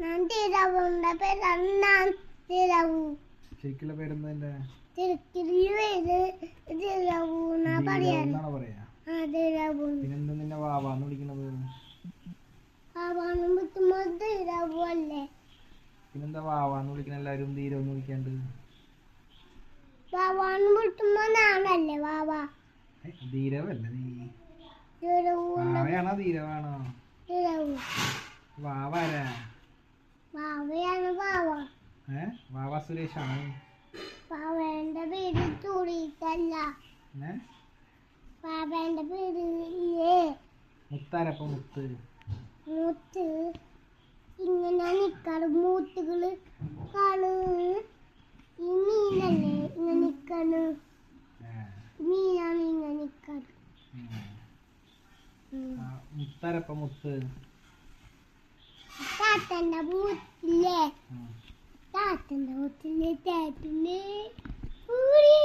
ഞാൻ തിരവുണ്ട പേരാണ് ഞാൻ തിരവു. ശരിക്കുള്ള പേരെന്താ എന്റെ പിന്നെന്താ നിന്നെ വാവാന്ന് വിളിക്കണത് പിന്നെന്താ വാവാന്ന് വിളിക്കണ എല്ലാരും ധീരമെന്ന് വിളിക്കാണ്ട്? വാവാനും പറ്റുമ്പോ ഞാനല്ലേ വാവാ? ഏ, നീ? ധീരവാണോ? തിരവു. വാവാരാ? വാവയാണ് വാവ. ഏ? വാവ സുരേഷാണ്? വാവേന്റെ പേര് തുടിയിട്ടല്ല ഏ? വാവേന്റെ പേര് ഇല്ലേ? മുത്താരപ്പ മുത്ത്. മുത്ത്. ഇങ്ങനെ നിക്കാറ് മൂത്തുകൾ കാണു. ഈ മീനല്ലേ ഇങ്ങനെ നിക്കാണ്. മീനാണ് ഇങ്ങനെ നിക്കാറ്. മുത്താരപ്പ മുത്ത്. താത്തന്റെ വീട്ടിലെ താത്തന്റെ വീട്ടിലെ തേപ്പിന് പൂരി